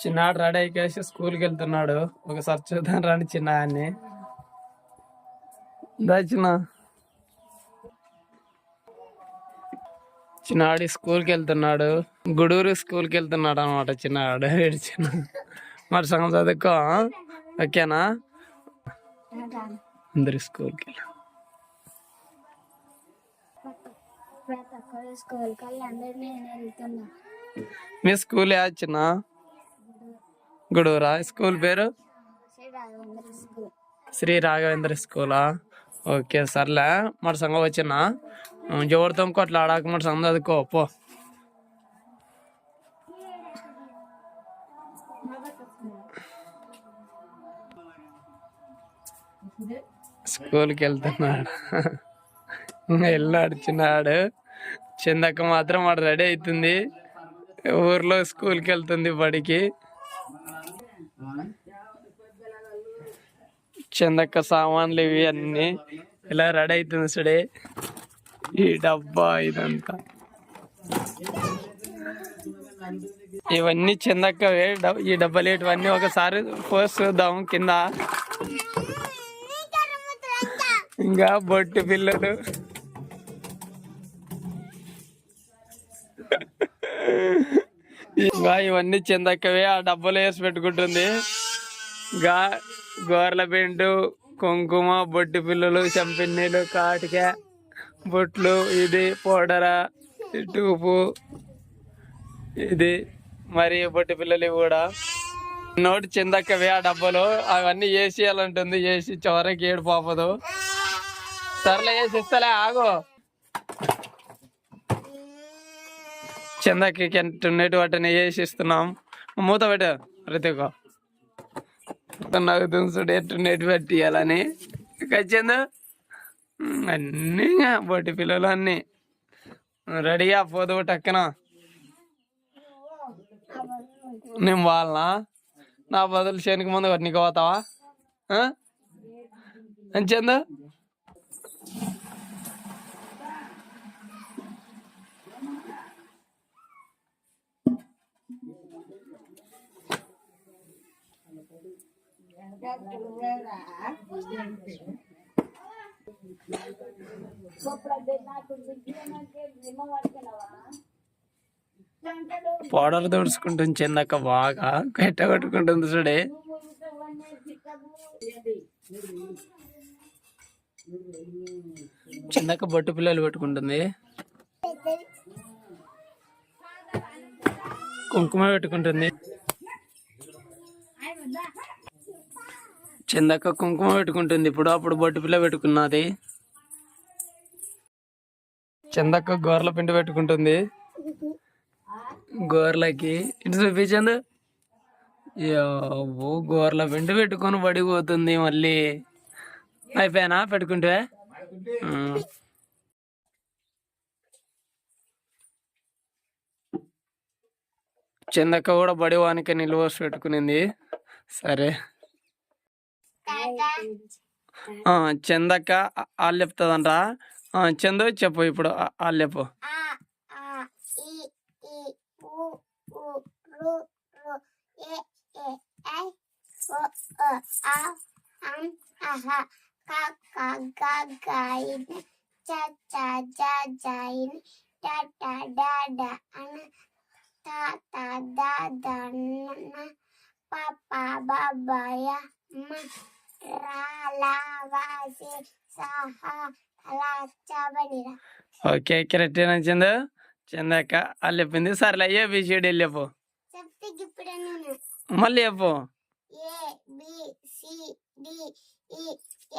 చిన్నాడు రెడీ అయికేసి స్కూల్కి వెళ్తున్నాడు. ఒకసారి చూద్దాం రాని చిన్నాన్ని దా చిన్న. చిన్నాడు స్కూల్కి వెళ్తున్నాడు. గుడూరు స్కూల్కి వెళ్తున్నాడు అనమాట చిన్నాడు. చిన్న. మరి సగం చదువుకో ఓకేనా? అందరు స్కూల్కి వెళ్ళి. మీ స్కూల్ యా చిన్న? గుడూరా స్కూల్ పేరు? శ్రీ రాఘవేంద్ర స్కూలా? ఓకే సర్లే. మన సంగ వచ్చిన ఎవరితో అట్లా ఆడాక మన సంగ చదువుకో పో. స్కూల్కి వెళ్తున్నాడు ఇంకా వెళ్ళాడు చిన్నాడు మాత్రం వాడు రెడీ అవుతుంది ఊర్లో స్కూల్కి వెళ్తుంది బడికి. చందక్క సామాన్లు ఇవి అన్ని. ఇలా రెడీ అవుతుంది సుడే ఈ డబ్బా ఇదంతా. ఇవన్నీ చందక్కవే డబ్- ఈ డబ్బాలు ఇవన్నీ ఒకసారి పోస్ట్ చూద్దాం కింద. ఇంకా బొట్టు పిల్లలు. ఇంకా ఇవన్నీ చందక్కవే ఆ డబ్బులు వేసి పెట్టుకుంటుంది. గా గోర్ల పెంటు కుంకుమ బొట్టి పిల్లలు చంపిన్నీలు కాటిక బొట్లు ఇది పౌడర టూపు ఇది మరి బొట్టి పిల్లలు కూడా. నోటి చిందక్కవే ఆ డబ్బులు. అవన్నీ వేసేయాలంటుంది వేసి చివరికి ఏడు పాపదు సర్లే వేసి ఇస్తలే ఆగు. చందాకి ఉండేటి వాటిని వేసిస్తున్నాం మూత పెట్టా రితికో. నాకు దున్సుడు ఎట్టుండేటి పెట్టియాలని. ఖచ్చితంగా అన్నీ ఇంకా బొట్టి పిల్లలు అన్నీ. రెడీగా పోదు టక్కన. నేను వాళ్ళనా? నా బదులు శనికి ముందు ఒకటి నీకు పోతావా అంచేందు పౌడర్ తుడుచుకుంటుంది చిన్నక బాగా గట్ట కొట్టుకుంటుంది చూడే. చిన్నక బొట్టు పిల్లలు పెట్టుకుంటుంది కుంకుమ పెట్టుకుంటుంది. చందక్క కుంకుమ పెట్టుకుంటుంది. ఇప్పుడు అప్పుడు బొట్టు పిల్ల పెట్టుకున్నది. చందక్క గోర్ల పిండి పెట్టుకుంటుంది. గోర్లకి ఇటు చూపించండు. ఓ గోర్ల పిండి పెట్టుకొని పడిపోతుంది మళ్ళీ. అయిపోయానా పెట్టుకుంటే? చందక్క కూడా బడివానికి నిల్వ పెట్టుకునింది. సరే. చందక్క వాళ్ళు చెప్తుందంట ఆ, చందు చెప్పు ఇప్పుడు ఆ- వాళ్ళు చెప్పు. ఆ ఆ ఈ ఓకే కరెక్ట్ చందు? చందక్క వాళ్ళు చెప్పింది సర్లే ఏ బిసిడి చెప్పు ఇప్పుడు నేను మళ్ళీ చెప్పు. A B C D E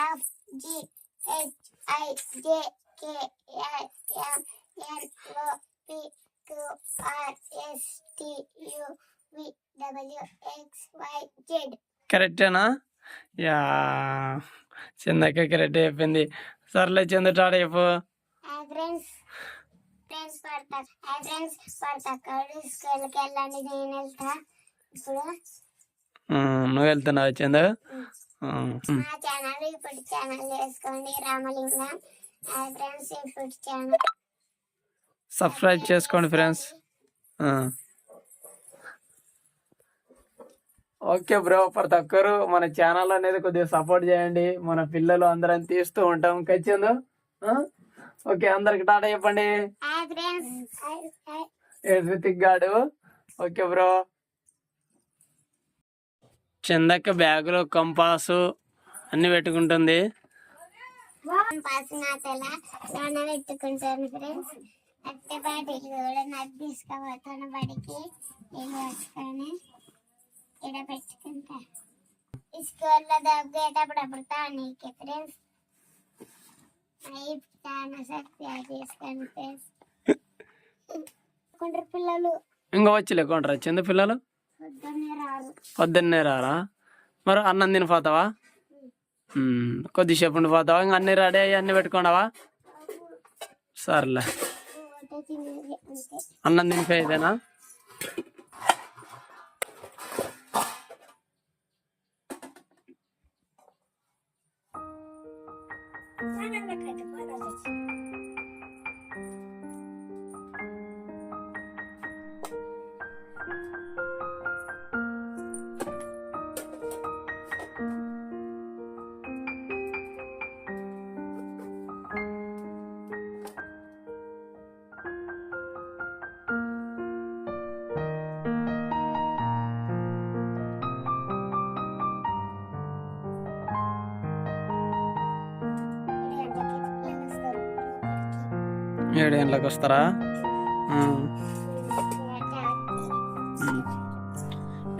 F G H I J K L M N O P Q R S T U V W X Y Z కరెక్టేనా? యా. చందక్క కరెక్ట్ చెప్పింది. సర్లే చందు టాట చెప్పు. హాయ్ ఫ్రెండ్స్ ఫ్రెండ్స్ పడతా hi friends పడతా కడు స్కూల్కి వెళ్ళండి నేను వెళ్తా. ఇప్పుడు ఉమ్, నువ్వు వెళ్తున్నావు చందు? ఉమ్, ఉమ్. మా ఛానల్ ఇప్పుడు ఛానల్ చేసుకోండి రామలింగం. హాయ్ ఫ్రెండ్స్ ఇప్పుడు ఛానల్ సబ్స్క్రైబ్ చేసుకోండి ఫ్రెండ్స్. ఓకే బ్రో ప్రతి ఒక్కరు మన ఛానల్ అనేది కొద్దిగా సపోర్ట్ చేయండి. మన పిల్లలు అందరం తీస్తూ ఉంటాం. ఖచ్చితంగా ఓకే అందరికి టాటా చెప్పండి. రితిక్ గాడు. Okay bro. చందక్క బ్యాగులో కంపాసు అన్ని పెట్టుకుంటుంది. పెట్టుకుంటాను ఫ్రెండ్స్ అట్టే కూడా నాకు తీసుకోబోతాను బడికి. పట్టుకొని ఇక్కడ పెట్టుకుంటా. స్కూల్లో దగ్గేటప్పుడు అప్పుడు తానీకే ఫ్రెండ్స్ చాలా చేసుకోండి పిల్లలు. ఇంకా వచ్చి లేకుంటారా చంద పిల్లలు? పొద్దున్నే రారు. మరి అన్నం తినిపోతావా ఉమ్, కొద్దిసేపు ఉండిపోతావా ఇంకా అన్ని రెడీ అయ్యి అన్ని పెట్టుకోండావా సర్లే. ఒకటే తినేది అంతే అన్నం తినిపోయేదేనా ఏడు గంటలకు వస్తారా?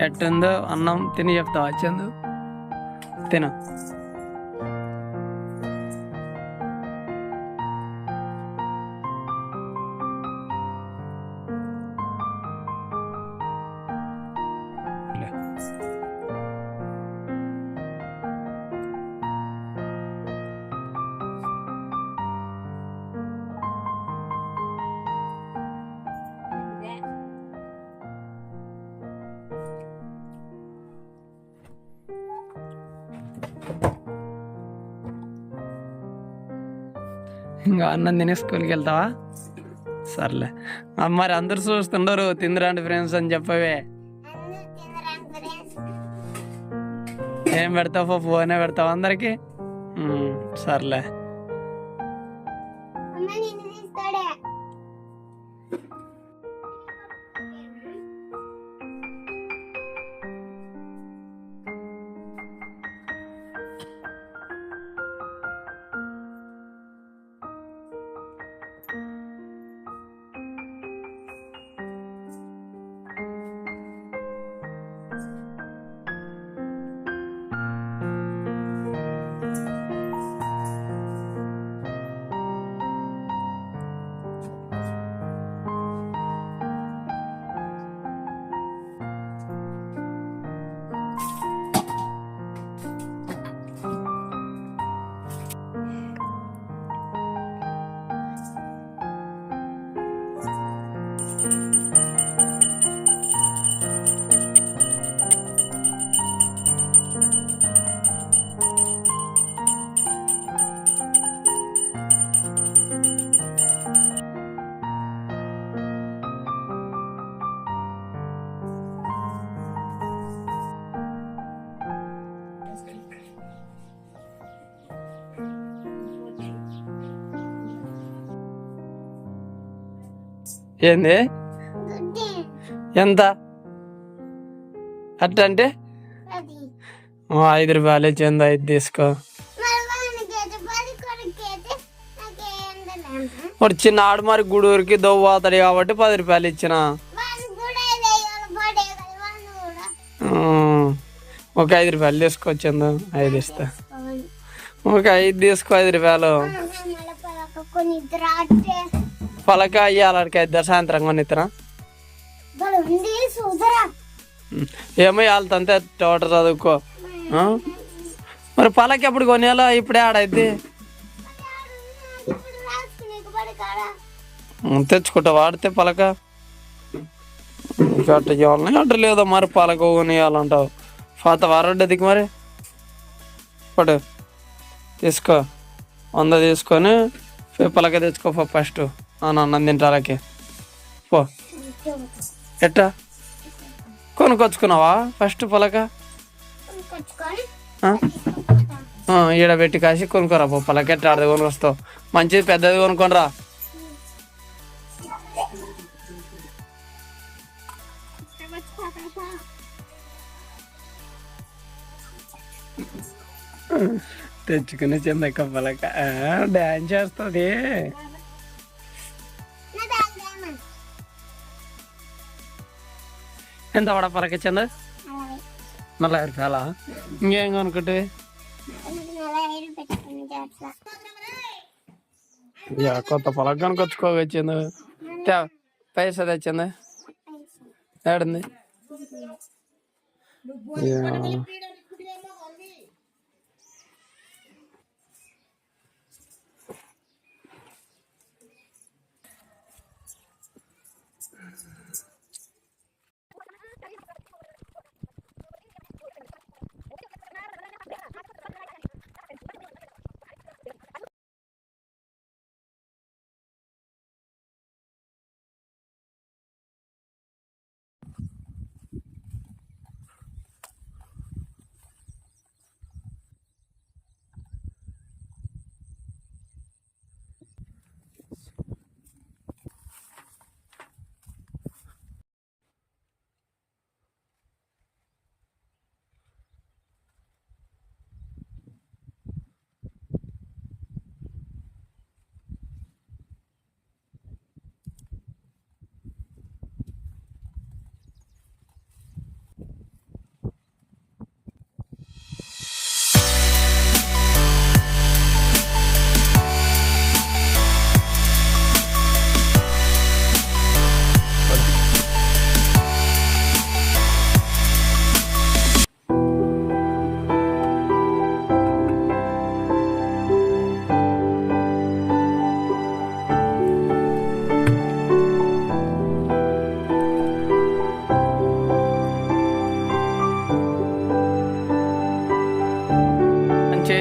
ఎట్టుందో అన్నం తిని చెప్తావా చందు? తిను. ఇంకా అన్నం తిని స్కూల్కి వెళ్తావా సర్లే మరి అందరు చూస్తుండరు తిందిరాండి ఫ్రెండ్స్ అని చెప్పవే. ఏం పెడతావు ఫోనే పెడతావు అందరికి? సర్లే. ఏంది? ఎంత? అట్ట అంటే? ఐదు రూపాయలు చందా ఇది తీసుకో. మరి వాడు చిన్న ఆడమారి గూడూరికి దవ్వుతాడు కాబట్టి పది రూపాయలు ఇచ్చిన. ఒక ఐదు రూపాయలు తీసుకోవచ్చింది ఐదు ఇస్తా. ఒక ఐదు తీసుకో ఐదు రూపాయలు. పలక అయ్యాలడికి ఇద్దరు సాయంత్రం ఉంది చూదరా ఏమో వాళ్ళతంతే తోట చదువుకో? మరి పలక ఎప్పుడు కొనేలా ఇప్పుడే ఆడైద్ది ఇప్పుడు తెచ్చుకుంటా వాడితే పలక అట్ట చేయాలని అట్ట లేదో మరి పలక కొనియాలంటావు పాత వారడ్డదికి మరి పడు తీసుకో వంద తీసుకొని పలక తెచ్చుకో ఫస్ట్ అన్నం తింటాలకి పో. ఎట్టా? కొనుక్కొచ్చుకున్నావా? ఫస్ట్ పలక? ఈడ పెట్టి కాసి కొనుక్కోరా పో. పలకెట్ ఆడది కొనుకొస్తావు మంచిది పెద్దది కొనుక్కోనరా. తెచ్చుకుని చిన్నక్క పలక. డ్యాన్స్ చేస్తుంది. ఎంత పడ పలక నల్ల అలాగే నలభై ఇంకేం కొనుక్కుంటే నలభై ఐదు పెట్టుకుని చేస్తా కొత్త పలక కొనుక్కొచ్చుకోవచ్చింది పైసా తెచ్చింది ఏడుంది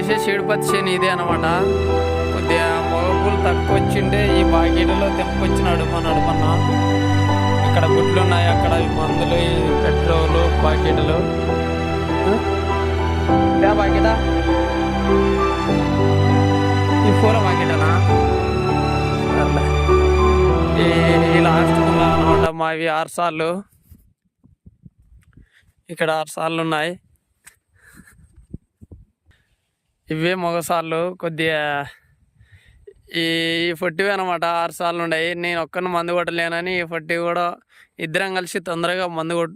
చేసే చీడుపత్తి చేను ఇదే అనమాట కొద్దిగా మొగపులు తక్కువ వచ్చిండే ఈ బాకెట్లో తెంపుకొచ్చినాడు మా నడుమన్న. ఇక్కడ గుడ్లు ఉన్నాయి అక్కడ మందులు ఈ పెట్రోలు బాకెట్లు బాకెటా ఈ పూల బాకెటనా ఈ లాస్ట్ అనమాట మావి ఆరు సార్లు. ఇక్కడ ఆరు సార్లు ఉన్నాయి ఇవే మొగసార్లు కొద్దిగా ఈ ఫొట్టివి అనమాట ఆరు సార్లు ఉన్నాయి నేను ఒక్కరిని మందు కొట్టలేనని ఈ ఫొట్టి కూడా ఇద్దరం కలిసి తొందరగా మందు కొట్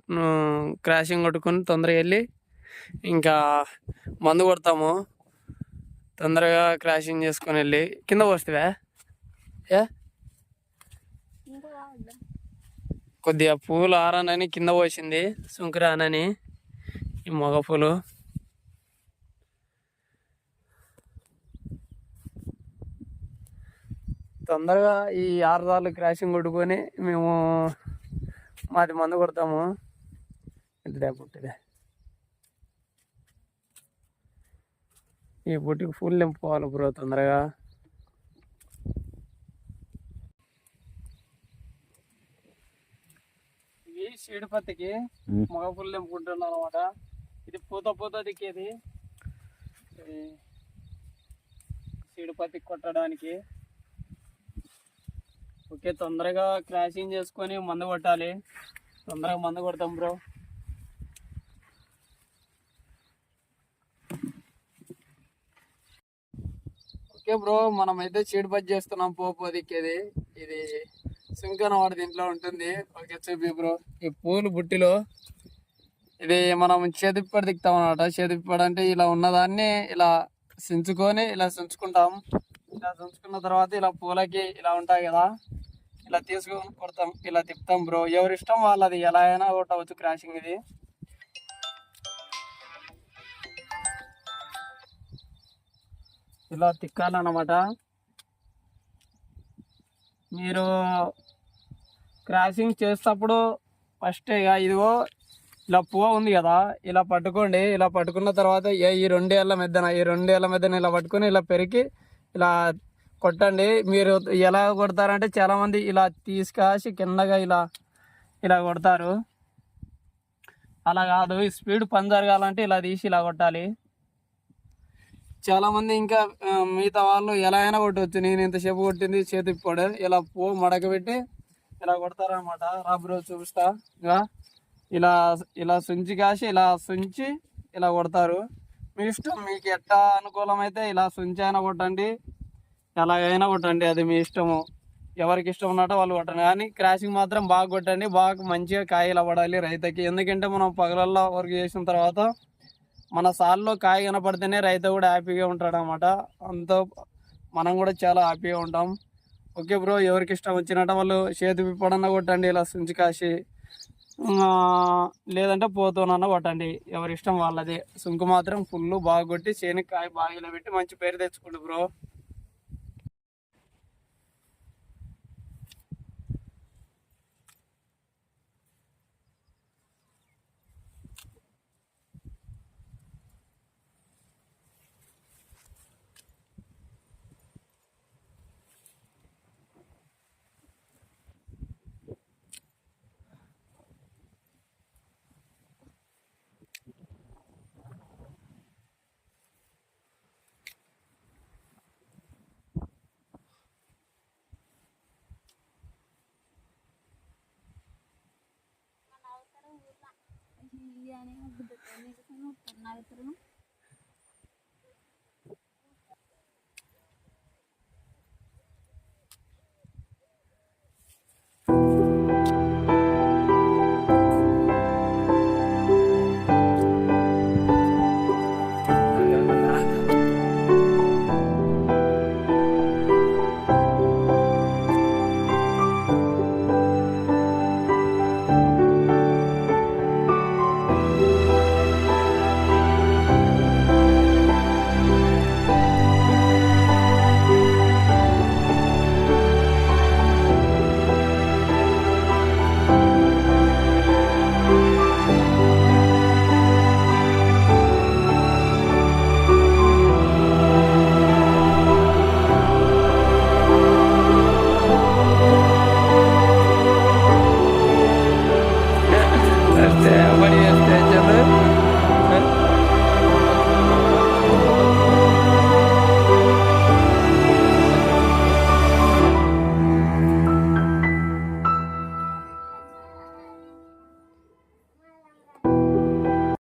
క్రాషింగ్ కొట్టుకుని తొందరగా వెళ్ళి ఇంకా మందు కొడతాము. తొందరగా క్రాషింగ్ చేసుకొని వెళ్ళి. కింద పోస్తావా? ఏ? కొద్దిగా పూలు ఆరానని కింద పోసింది. సుంకురానని ఈ మగ పూలు. తొందరగా ఈ ఆరు సార్లు క్రాషింగ్ కొట్టుకొని మేము మాది మందు కొడతాము. ఇదిలే పుట్టిదే. ఈ పుట్టికి ఫుల్ నింపుకోవాలి బ్రో తొందరగా. ఇవి సీడిపత్తికి మగ పుల్ నింపుకుంటున్నాను అనమాట ఇది పూత పూత దిక్కేది. ఇది సీడిపత్తికి కొట్టడానికి ఓకే తొందరగా క్రాషింగ్ చేసుకొని మందు కొట్టాలి. తొందరగా మందు కొడతాం బ్రో. ఓకే బ్రో మనం అయితే చీడు పచ్చి చేస్తున్నాం పోపు దిక్కేది ఇది సింకన వాడి దీంట్లో ఉంటుంది. ఓకే చూపి బ్రో. ఈ పూలు బుట్టిలో. ఇది మనం చేతిప్పటి దిక్తాం అనమాట చేతిప్పటి అంటే ఇలా ఉన్నదాన్ని ఇలా సించుకొని ఇలా సించుకుంటాం. ఇలా దంచుకున్న తర్వాత ఇలా పూలకి ఇలా ఉంటాయి కదా ఇలా తీసుకొని కొడతాం ఇలా తిప్పుతాం బ్రో ఎవరి ఇష్టం వాళ్ళది ఎలా అయినా కొట్టవచ్చు క్రాషింగ్ ఇది. ఇలా తిక్కాలన్నమాట. మీరు క్రాసింగ్ చేసేటప్పుడు ఫస్ట్ ఇక ఇదిగో ఇలా పువ్వు ఉంది కదా ఇలా పట్టుకోండి ఇలా పట్టుకున్న తర్వాత ఏ- ఈ రెండేళ్ళ మధ్యన ఈ రెండేళ్ళ మధ్యన ఇలా పట్టుకొని ఇలా పెరిగి ఇలా కొట్టండి. మీరు ఎలా కొడతారంటే చాలామంది ఇలా తీసుకాసి కిందగా ఇలా ఇలా కొడతారు. అలా కాదు స్పీడ్ పని జరగాలంటే ఇలా తీసి ఇలా కొట్టాలి. చాలామంది ఇంకా మిగతా వాళ్ళు ఎలా అయినా కొట్టవచ్చు నేను ఇంతసేపు కొట్టింది చేతి పొడి. ఇలా పో మడకబెట్టి ఇలా కొడతారనమాట రబ్బరు చూపిస్తా. ఇలా ఇలా సుంచి కాసి ఇలా సుంచి ఇలా కొడతారు. మీ ఇష్టం మీకు ఎట్టా అనుకూలమైతే ఇలా సుంచి అయినా కొట్టండి. ఎలాగైనా కొట్టండి అది మీ ఇష్టము. ఎవరికి ఇష్టం ఉన్నట్టు వాళ్ళు కొట్టండి. కానీ క్రాషింగ్ మాత్రం బాగా కొట్టండి. బాగా మంచిగా కాయలు అవ్వడాలి రైతుకి. ఎందుకంటే మనం పగలల్లో వర్క్ చేసిన తర్వాత మన సాల్లో కాయ కనపడితేనే రైతు కూడా హ్యాపీగా ఉంటాడు అనమాట అంతో మనం కూడా చాలా హ్యాపీగా ఉంటాం. ఓకే బ్రో ఎవరికి ఇష్టం వచ్చినట్టు వాళ్ళు చేతి పిప్పడన్నా కొట్టండి. ఇలా సుంచి కాసి లేదంటే పోతూనన్నా పట్టండి. ఎవరి ఇష్టం వాళ్ళది. సుంకు మాత్రం ఫుల్ బాగా కొట్టి చేనికి కాయ బాగా ఇలా పెట్టి మంచి పేరు తెచ్చుకోండి బ్రో. ఇయ్యానే గుడ్డతో నీకు తిరుగుతున్నారు